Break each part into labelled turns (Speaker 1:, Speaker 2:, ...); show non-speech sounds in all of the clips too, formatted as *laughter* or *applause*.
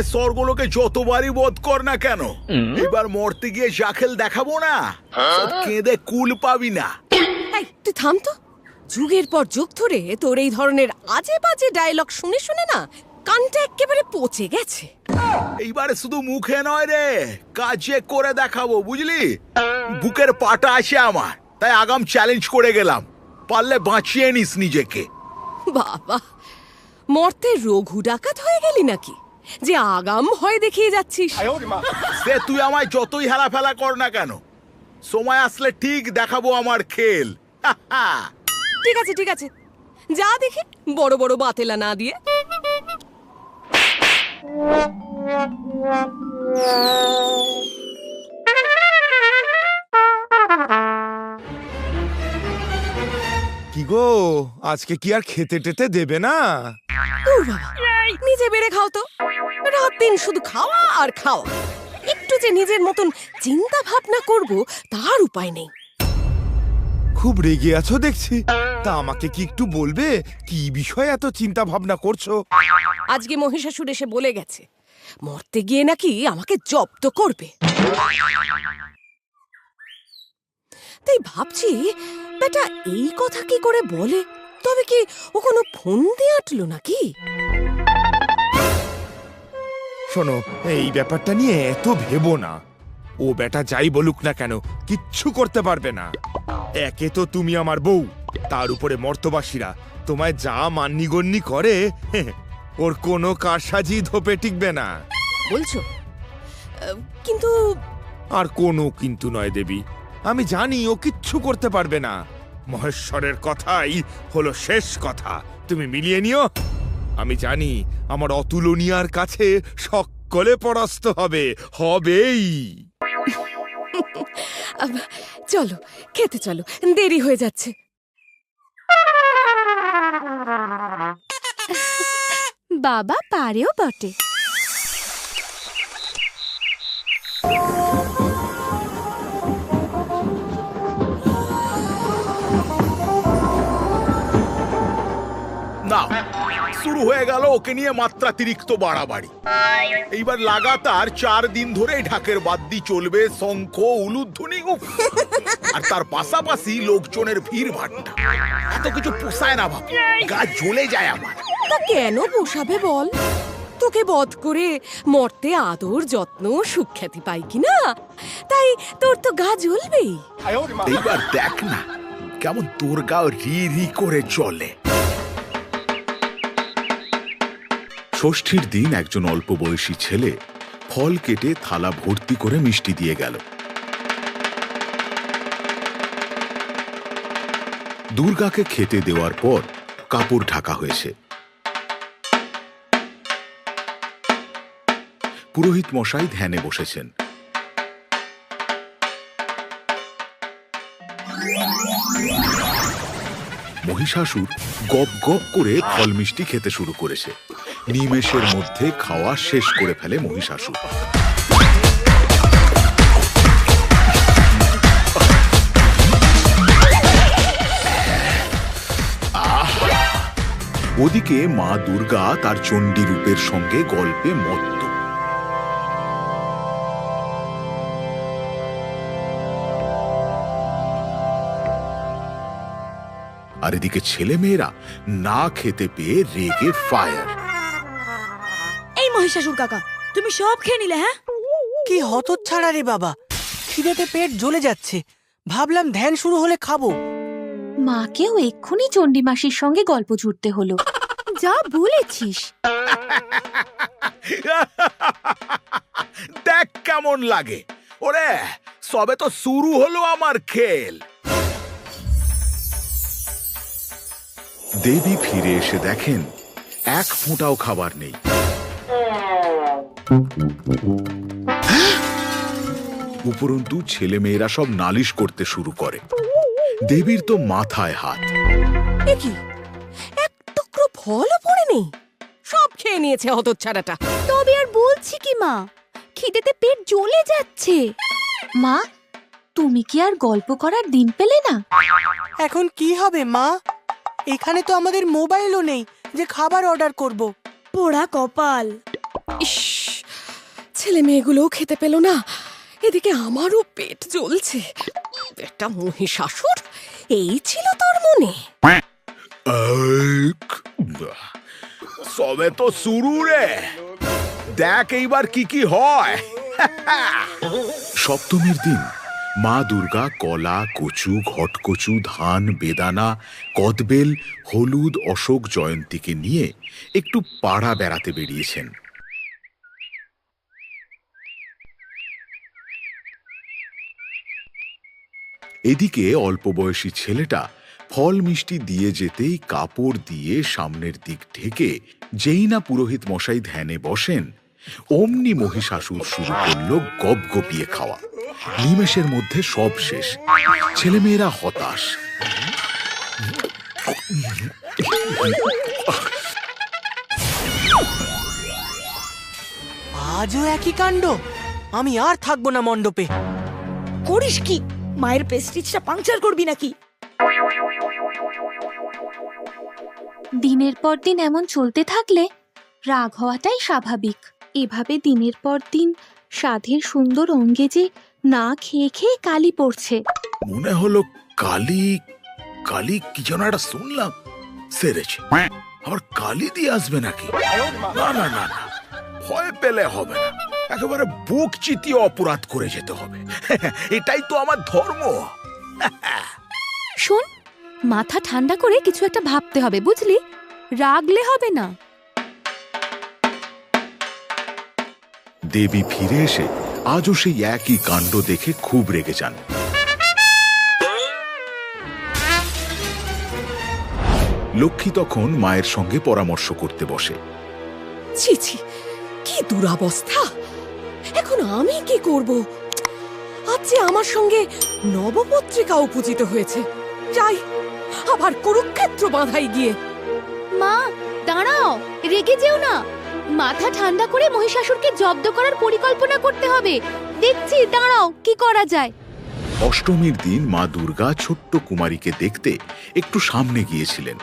Speaker 1: আমায় স্বর্গলোকে যতবারই বোধ কর না কেন এবার মরতে গিয়ে জাখেল দেখাবো না কেঁদে কুল পাবি না।
Speaker 2: তুই থাম তো। যুগের পর যুগ ধরে তোর এই ধরনের আজে বাজে ডায়লগ শুনে শুনে না কানটা একেবারে পচে গেছে।
Speaker 1: এইবারে শুধু মুখে নয় রে কাজে করে দেখাবো বুঝলি? বুকের পাটা আছে আমার তাই আগাম চ্যালেঞ্জ করে গেলাম। পারলে বাঁচিয়ে নিস নিজেকে।
Speaker 2: বাবা মর্তে রঘু ডাকাত হয়ে গেলি নাকি? যে আগাম ভয় দেখিয়ে যাচ্ছিস।
Speaker 1: সে তুই আমায় যতই হেলা ফেলা কর না কেন সময় আসলে ঠিক দেখাবো আমার খেল।
Speaker 2: ঠিক আছে ঠিক আছে। যা দেখি বড় বড় বাতেলা না দিয়ে।
Speaker 3: কি গো আজকে কি আর খেতে টেতে দেবে না?
Speaker 2: নিজে বেড়ে খাও তো। রাত দিন শুধু খাওয়া আর খাওয়া। একটু যে নিজের মতন চিন্তা ভাবনা করব তার উপায় নেই।
Speaker 3: খুব রেগে আছো দেখছি। তা আমাকে কি একটু বলবে? কি বিষয়ে এত চিন্তা ভাবনা করছ?
Speaker 2: আজকে মহিষাসুর এসে বলে গেছে মরতে গিয়ে নাকি আমাকে জব্দ করবে। তাই ভাবছি বেটা এই কথা কি করে বলে? তবে কি ও কোনো ফোন দিয়ে আটলো নাকি?
Speaker 3: শোনো এই ব্যাপারটা নিয়ে এত ভেবো না। ও বেটা যাই বলুক না কেন কিচ্ছু করতে পারবে না। একে তো তুমি আমার বউ তার উপরে মর্তবাসীরা। তোমায় যা মান্যিগণ্যি করে ওর কোনো কারসাজি ধোপে টিকবে না।
Speaker 2: বলছো? কিন্তু
Speaker 3: আর কোনো কিন্তু নয় দেবী। আমি জানি ও কিচ্ছু করতে পারবে না। মহেশ্বরের কথাই হলো শেষ কথা। তুমি মিলিয়ে নিও। আমি জানি আমার অতুলনীয়ার কাছে সকলে পরাস্ত হবে, হবেই।
Speaker 2: চলো, খেতে চলো, দেরি হয়ে যাচ্ছে।
Speaker 4: বাবা, পারেও বটে।
Speaker 1: শুরু হয়ে গেল ওকে নিয়ে মাত্রাতিরিক্ত বাড়াবাড়ি। এইবার লাগাতার চার দিন ধরে ঢাকের বাদ্যি চলবে শঙ্খ উলুধ্বনি! আর তার পাশাপাশি লোকজনের ভিড় ভাট্টা। এত কিছু পোষায় না ভাব গা জ্বলে যায় আমার।
Speaker 2: তা কেন পোষাবে বল? তোকে বধ করে মরতে আদর যত্ন সুখ্যাতি পাই কিনা তাই তোর তো গা জ্বলবেই।
Speaker 1: এইবার দেখ না কেমন তোর গাও রি রি করে চলে। ষষ্ঠীর দিন একজন অল্প বয়সী ছেলে ফল কেটে থালা ভর্তি করে মিষ্টি দিয়ে গেল। দুর্গাকে খেতে দেওয়ার পর কাপড় ঢাকা হয়েছে। পুরোহিত মশাই ধ্যানে বসেছেন। মহিষাসুর গপ গপ করে ফল মিষ্টি খেতে শুরু করেছে। নিমেষের মধ্যে খাওয়া শেষ করে ফেলে মহিষাসুর। ওদিকে মা দুর্গা তার চণ্ডী রূপের সঙ্গে গল্পে মত্ত। আর এদিকে ছেলেমেয়েরা না খেতে পেয়ে রেগে ফায়ার
Speaker 5: মহিষাসুর কাকা তুমি সব খেয়ে নিলে হ্যাঁ?
Speaker 6: কি হতচ্ছাড়া রে বাবা। খিদেতে পেট জ্বলে যাচ্ছে। ভাবলাম ধ্যান শুরু হলে খাব।
Speaker 4: মাকেও এক্ষুনি চণ্ডীমাসির সঙ্গে গল্প জুড়তে হলো। যা বলেছিস।
Speaker 1: দেখ কেমন লাগে। ওরে সবে তো শুরু হলো আমার খেল। দেবী ফিরে এসে দেখেন এক ফোঁটাও খাবার নেই। উপরন্তু ছেলেমেয়েরা সব নালিশ করতে শুরু করে। দেবীর তো মাথায় হাত।
Speaker 2: কি? এক টুকরো ফলও পড়ে নেই। সব খেয়ে নিয়েছে হতচ্ছাড়াটা।
Speaker 4: তবে আর বলছি কি মা খিদেতে পেট জ্বলে যাচ্ছে। মা তুমি কি আর গল্প করার দিন পেলে না?
Speaker 6: এখন কি হবে মা? এখানে তো আমাদের মোবাইলও নেই যে খাবার অর্ডার করব।
Speaker 5: পোড়া কপাল।
Speaker 2: ছেলে মেয়েগুলোও খেতে পেল না। এদিকে আমারও পেট জ্বলছে। একটা মহিষাসুর এই ছিল তোর মনে।
Speaker 1: সবে তো শুরু রে। দেখ এইবার কি কি হয়। *laughs* সপ্তমীর দিন, মা দুর্গা, কলা, কচু, ঘটকচু, ধান, বেদানা, কদবেল, হলুদ, অশোক জয়ন্তীকে নিয়ে একটু পাড়া বেড়াতে বেরিয়েছেন। এদিকে অল্প বয়সী ছেলেটা ফল মিষ্টি দিয়ে যেতেই কাপড় দিয়ে সামনের দিক ঢেকে যেই না পুরোহিত মশাই ধ্যানে বসেন, অমনি মহিষাসুর শুরু করল গপ গপিয়ে খাওয়া। নিমেষের মধ্যে সব শেষ। ছেলেমেয়েরা হতাশ।
Speaker 6: আজও একই কাণ্ড? আমি আর থাকব না মণ্ডপে।
Speaker 5: করিস কি? মায়ের পেস্টিজটা পাংচার করবি নাকি?
Speaker 4: দিনের পর দিন এমন চলতে থাকলে রাগ হওয়াটাই স্বাভাবিক। এভাবে দিনের পর দিন সাধের সুন্দর অঙ্গে যে না খেয়ে খেয়ে কালি পড়ছে।
Speaker 1: মনে হলো কালি কালি কি যেন একটা শুনলাম সেরেছে। আবার কালি দিয়ে আসবে নাকি? না না না ভয় পেলে হবে না। একেবারে বুক চিতিয়ে অপরাধ করে যেতে হবে। *laughs* এটাই তো আমার ধর্ম। *laughs*
Speaker 4: শোন মাথা ঠান্ডা করে কিছু একটা ভাবতে হবে বুঝলি? রাগলে হবে না।
Speaker 1: দেবী ফিরে এসে আজও সেই একই কাণ্ড দেখে খুব রেগে যান। লক্ষ্মী তখন মায়ের সঙ্গে পরামর্শ করতে বসে।
Speaker 2: ছি ছি কি দুরাবস্থা। এখন আমি কি করব? আজ যে আমার সঙ্গে নবপত্রিকাও পূজিত হয়েছে যাই আবার কুরুক্ষেত্র বাঁধাই গিয়ে।
Speaker 4: মা দাঁড়াও রেগে যেও না। মাথা ঠান্ডা করে মহিষাসুরকে জব্দ করার পরিকল্পনা করতে হবে। দেখছি দাঁড়াও কি করা যায়?
Speaker 1: অষ্টমীর দিন মা দুর্গা ছোট্ট কুমারীকে দেখতে একটু সামনে গিয়েছিলেন।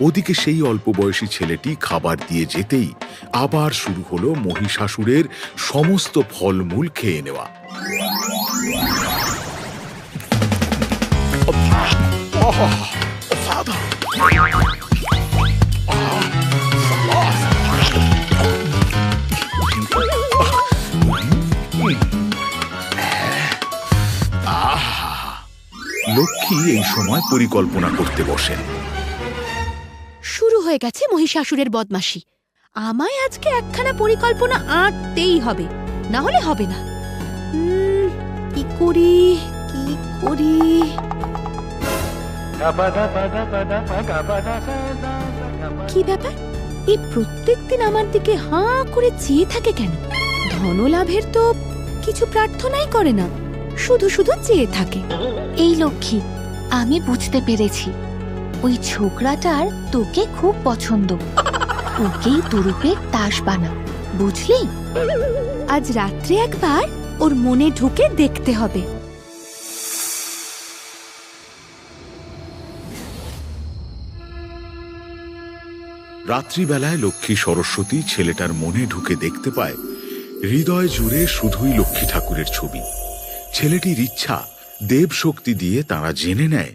Speaker 1: ওদিকে সেই অল্প বয়সী ছেলেটি খাবার দিয়ে যেতেই আবার শুরু হলো মহিষাসুরের সমস্ত ফলমূল খেয়ে নেওয়া। লক্ষ্মী এই সময় পরিকল্পনা করতে বসেন
Speaker 4: হয়ে গেছে মহিষাসুরের বদমাসি আমায় আজকে একখানা পরিকল্পনা আঁটতেই হবে, না হলে হবে না। কি করি কি করি? কি ব্যাপার? এই প্রত্যেকদিন আমার দিকে হাঁ করে চেয়ে থাকে কেন? ধনলাভের তো কিছু প্রার্থনাই করে না, শুধু শুধু চেয়ে থাকে। এই লক্ষ্মী, আমি বুঝতে পেরেছি। ওই ছোকরাটার তোকে খুব পছন্দ। ওকেই তুরুপে তাস বানা, বুঝলি? আজ রাত্রে একবার ওর মনে ঢুকে দেখতে হবে।
Speaker 1: রাত্রিবেলায় লক্ষ্মী সরস্বতী ছেলেটার মনে ঢুকে দেখতে পায়, হৃদয় জুড়ে শুধুই লক্ষ্মী ঠাকুরের ছবি। ছেলেটির ইচ্ছা দেব শক্তি দিয়ে তারা জেনে নেয়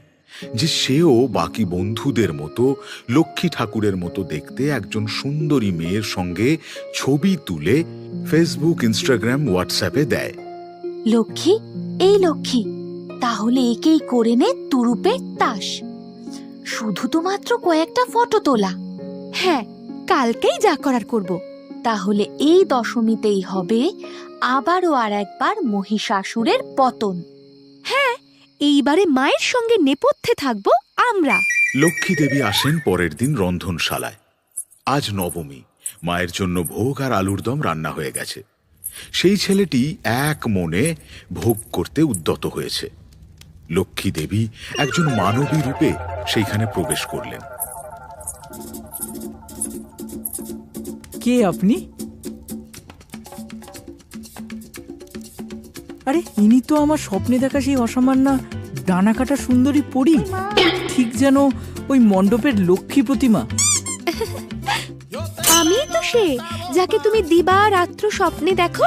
Speaker 1: যে সেও বাকি বন্ধুদের মতো, লক্ষ্মী ঠাকুরের মতো দেখতে একজন সুন্দরী মেয়ের সঙ্গে ছবি তুলে ফেসবুক ইনস্টাগ্রাম হোয়াটসঅ্যাপে দেয়।
Speaker 4: লক্ষ্মী, এই লক্ষ্মী, তাহলে একেই করে নে তুরুপের তাস। শুধু তো মাত্র কয়েকটা ফটো তোলা। হ্যাঁ কালকেই যা করার করব। তাহলে এই দশমীতেই হবে আবারও আর একবার মহিষাসুরের পতন। এইবারে মায়ের সঙ্গে নেপথ্যে থাকব আমরা।
Speaker 1: লক্ষ্মী দেবী আসেন পরের দিন রন্ধনশালায়। আজ নবমী মায়ের জন্য ভোগ আর আলুর দম রান্না হয়ে গেছে। সেই ছেলেটি এক মনে ভোগ করতে উদ্যত হয়েছে। লক্ষ্মী দেবী একজন মানবী রূপে সেইখানে প্রবেশ করলেন।
Speaker 7: কে আপনি? আরে ইনি তো আমার স্বপ্নে দেখা সেই অসামান্য ডানা কাটা সুন্দরী পরী? ঠিক যেন ওই মণ্ডপের লক্ষ্মী প্রতিমা।
Speaker 4: আমি তো সে যাকে তুমি দিবা রাত্র স্বপ্নে দেখো।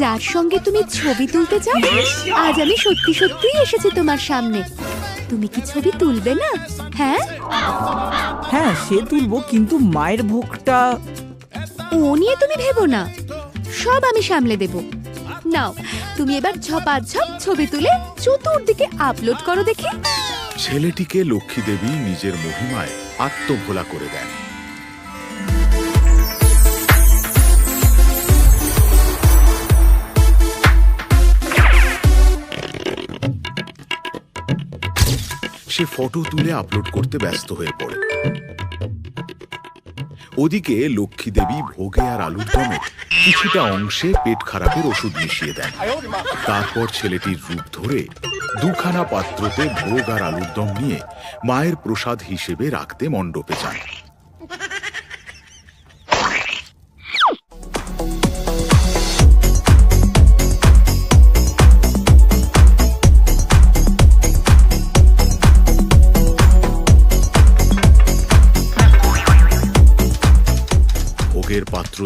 Speaker 4: যার সঙ্গে তুমি ছবি তুলতে চাও আজ আমি সত্যি সত্যি এসেছি তোমার সামনে। তুমি কি ছবি তুলবে না? হ্যাঁ?
Speaker 7: হ্যাঁ সে তুলবো কিন্তু মায়ের ভোগটা
Speaker 4: ও নিয়ে তুমি ভেবো না। সব আমি সামলে দেব। নাও। তুমি এবার ঝপাঝপ ছবি তুলে চতুর্দিকে আপলোড করো দেখি।
Speaker 1: ছেলেটিকে লক্ষ্মী দেবী নিজের মহিমায় আত্মভোলা করে দেন। সে ফটো তুলে আপলোড করতে ব্যস্ত হয়ে পড়ে। ওদিকে লক্ষ্মী দেবী ভোগে আর আলুর দমে কিছুটা অংশে পেট খারাপের ওষুধ মিশিয়ে দেন। তারপর ছেলেটির রূপ ধরে দুখানা পাত্রতে ভোগ আর আলুর দম নিয়ে মায়ের প্রসাদ হিসেবে রাখতে মণ্ডপে যান।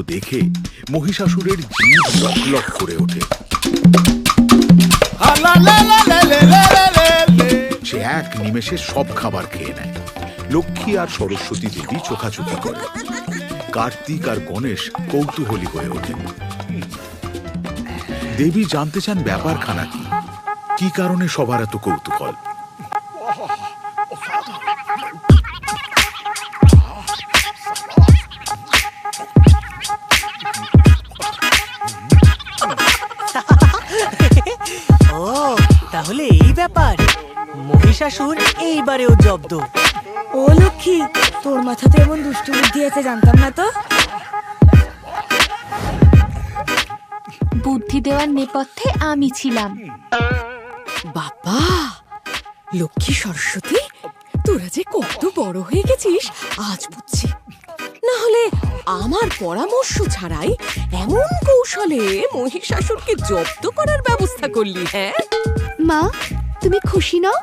Speaker 1: দেখে মহিষাসুরের জিভ লক লক করে ওঠে। সে এক নিমেষে সব খাবার খেয়ে নেয়। লক্ষ্মী আর সরস্বতী দেবী চোখাচোখি করে। কার্তিক আর গণেশ কৌতূহলী হয়ে ওঠেন দেবী জানতে চান ব্যাপারখানা কি? কি কারণে সবার এত কৌতূহল?
Speaker 6: মহিষাসুর এইবারেও জব্দ।
Speaker 5: ও লক্ষ্মী তোর মাথাতে এমন দুষ্টু বুদ্ধি আছে জানতাম না তো?
Speaker 4: বুদ্ধি দেওয়ার নেপথ্যে আমি ছিলাম।
Speaker 2: বাবা লক্ষ্মী সরস্বতী তোরা যে কত বড় হয়ে গেছিস আজ বুঝছি। না হলে আমার পরামর্শ ছাড়াই এমন কৌশলে মহিষাসুরকে জব্দ করার ব্যবস্থা করলি হ্যাঁ?
Speaker 4: মা তুমি খুশি নও?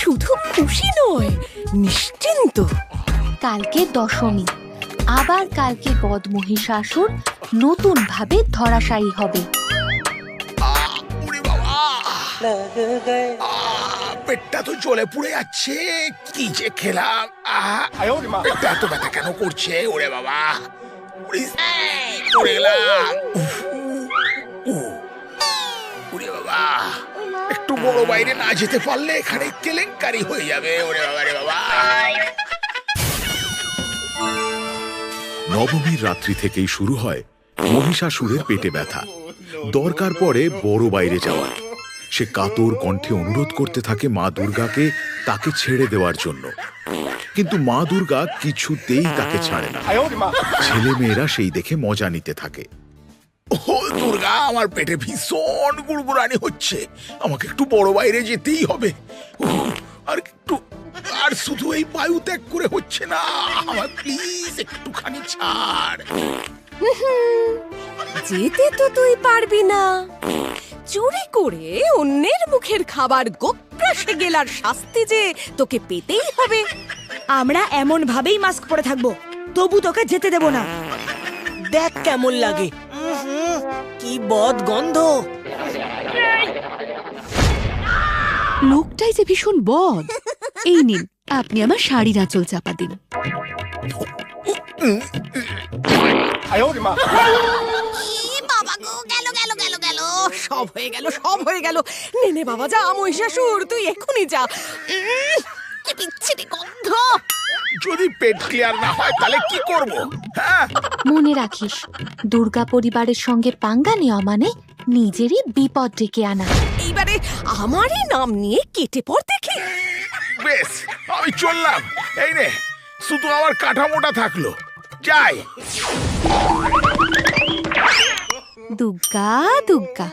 Speaker 2: শুধু খুশি নয় নিশ্চিন্ত।
Speaker 4: কালকে দশমী আবার কালকে বদমহিষাসুর নতুন ভাবে ধরাশায়ী হবে।
Speaker 1: পেটটা তো জ্বলে পুড়ে যাচ্ছে কি যে খেলাম পেটটা এত ব্যথা কেন করছে ওরে বাবা? পড়ে গেলাম ওরে বাবা একটু বড় বাইরে না যেতে পারলে এখানে কেলেঙ্কারি হয়ে যাবে। ওরে বাবা রে বাবা। নবমীর রাত্রি থেকেই শুরু হয় মহিষাসুরের পেটে ব্যথা। দরকার পড়ে বড় বাইরে যাওয়ার। সে কাতর কণ্ঠে অনুরোধ করতে থাকে মা দুর্গাকে তাকে ছেড়ে দেওয়ার জন্য। কিন্তু মা দুর্গা কিছুতেই তাকে ছাড়ে না। ছেলে মেয়েরা সেই দেখে মজা নিতে থাকে। ও দুর্গা, আমার পেটে ভীষণ গুড়গুড়ানি হচ্ছে। আমাকে একটু বড় বাইরে যেতেই হবে। আর একটু, আর শুধু এই বায়ু ত্যাগ করে হচ্ছে না। আমার প্লিজ একটুখানি ছাড়।
Speaker 2: যেতে তো তুই পারবি না। চুরি করে অন্যের মুখের খাবার গোপ্রাসে গেলার শাস্তি যে তোকে পেতেই হবে।
Speaker 5: আমরা এমন ভাবেই মাস্ক পরে থাকব, তবু তোকে যেতে দেব না।
Speaker 6: দেখ কেমন লাগে। কি বদ গন্ধ?
Speaker 4: লোকটাই যে ভীষণ বদ। এই নিন আপনি আমার শাড়ির আঁচল চাপা দিন।
Speaker 2: সব হয়ে গেল সব হয়ে গেল। নে নে বাবা যা মহিষাসুর তুই এখনই যা। কি বিচ্ছিরি গন্ধ।
Speaker 1: যদি পেট ক্লিয়ার না হয় তাহলে কি করব? হ্যাঁ?
Speaker 4: মনে রাখিস দুর্গা পরিবারের সঙ্গে পাঙ্গা নেওয়া মানে নিজেরই বিপদ ডেকে আনা।
Speaker 2: এইবারে আমারই নাম নিয়ে কেটে পড় দেখি।
Speaker 1: বেশ আমি চললাম। এই নে শুধু আমার কাঠামোটা থাকল। যাই।
Speaker 4: দুগ্গা দুর্গা